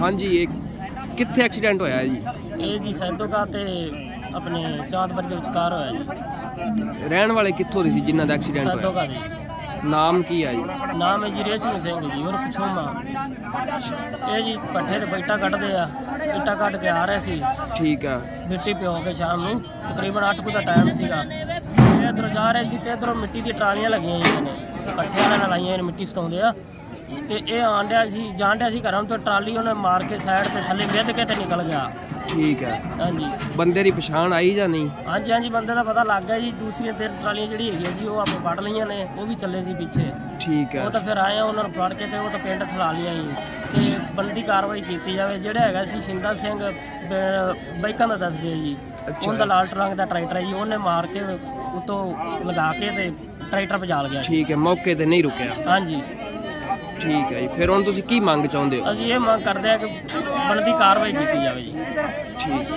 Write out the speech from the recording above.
ਹਾਂਜੀ ਇਹ ਕਿੱਥੇ ਐਕਸੀਡੈਂਟ ਹੋਇਆ ਜੀ? ਇਹ ਜੀ ਸੈਦੋਗਾ ਤੇ ਆਪਣੇ ਚਾਂਦਪੁਰ ਦੇ ਵਿਚਕਾਰ ਹੋਇਆ ਜੀ। ਰਹਿਣ ਵਾਲੇ ਕਿੱਥੋਂ ਦੇ ਸੀ ਜਿਨ੍ਹਾਂ ਦਾ ਐਕਸੀਡੈਂਟ ਹੋਇਆ? ਸੈਦੋਗਾ ਦੇ। ਨਾਮ ਕੀ ਹੈ ਜੀ? ਨਾਮ ਹੈ ਜੀ ਰੇਸ਼ਮ ਸਿੰਘ ਜੀ ਉਰਫ ਛੋਮਾ। ਇਹ ਜੀ ਪੱਠੇ ਤੇ ਬੈਠਾ ਕੱਢਦੇ ਆ ਇੱਟਾਂ ਕੱਢ ਕੇ ਆ ਰਹੇ ਸੀ। ਠੀਕ ਆ। ਮਿੱਟੀ ਪਿਓ ਕੇ ਸ਼ਾਮ ਨੂੰ ਤਕਰੀਬਨ 8 ਵਜੇ ਦਾ ਟਾਈਮ ਸੀਗਾ। ਇੱਧਰੋਂ ਜਾ ਰਹੇ ਸੀ ਤੇ ਇਧਰੋਂ ਮਿੱਟੀ ਦੀ ਟਰਾਲੀਆਂ ਲੱਗੀਆਂ ਹੋਈਆਂ ਨੇ। ਇਕੱਠਿਆਂ ਨਾਲ ਲਾਈਆਂ ਨੇ ਮਿੱਟੀ ਸਟਾਉਂਦੇ ਆ। ਤੇ ਇਹ ਆਂਡਿਆ ਸੀ ਜਾਣਦਿਆ ਸੀ ਘਰਾਂ ਤੋਂ ਟਰਾਲੀ ਉਹਨੇ ਮਾਰ ਕੇ ਸਾਈਡ ਤੇ ਥੱਲੇ ਵਿੱਧ ਕੇ ਤੇ ਨਿਕਲ ਗਿਆ। ਠੀਕ ਹੈ। ਹਾਂਜੀ। ਬੰਦੇ ਦੀ ਪਛਾਣ ਆਈ ਜਾਂ ਨਹੀਂ? ਹਾਂਜੀ ਹਾਂਜੀ ਬੰਦੇ ਦਾ ਪਤਾ ਲੱਗ ਗਿਆ ਜੀ। ਦੂਸਰੀਆਂ ਤਿੰਨ ਟਰਾਲੀਆਂ ਜਿਹੜੀ ਹੈਗੀਆਂ ਸੀ ਉਹ ਆਪਾਂ ਵੱਢ ਲਈਆਂ ਨੇ ਉਹ ਵੀ ਚੱਲੇ ਸੀ ਪਿੱਛੇ। ਠੀਕ ਹੈ। ਉਹ ਤਾਂ ਫਿਰ ਆਏ ਆ ਉਹਨਾਂ ਨੂੰ ਫੜ ਕੇ ਤੇ ਉਹ ਤਾਂ ਪਿੰਡ ਖਲਾ ਲਿਆ ਜੀ। ਤੇ ਬੰਦੀ ਕਾਰਵਾਈ ਕੀਤੀ ਜਾਵੇ। ਜਿਹੜਾ ਹੈਗਾ ਸੀ ਸ਼ਿੰਦਾ ਸਿੰਘ ਬ- ਬਾਈਕਾਂ ਦਾ ਦੱਸਦੇ ਆ ਜੀ। ਅੱਛਾ। ਉਹਦਾ ਲਾਲ ਰੰਗ ਦਾ ਟਰੈਕਟਰ ਹੈ ਜੀ। ਉਹਨੇ ਮਾਰ ਕੇ ਉਤੋਂ ਲਗਾ ਕੇ ਤੇ ਟਰੈਕਟਰ ਭਜਾ ਗਿਆ ਜੀ। ਠੀਕ ਹੈ ਮੌਕੇ ਤੇ ਨਹੀਂ ਰੁਕਿਆ। ਹਾਂਜੀ। ਠੀਕ ਹੈ ਜੀ। ਫਿਰ ਹੁਣ ਤੁਸੀਂ ਕੀ ਮੰਗ ਚਾਹੁੰਦੇ ਹੋ? ਅਸੀਂ ਇਹ ਮੰਗ ਕਰਦੇ ਆ ਕਿ ਬਣਦੀ ਕਾਰਵਾਈ ਕੀਤੀ ਜਾਵੇ ਜੀ। ਠੀਕ।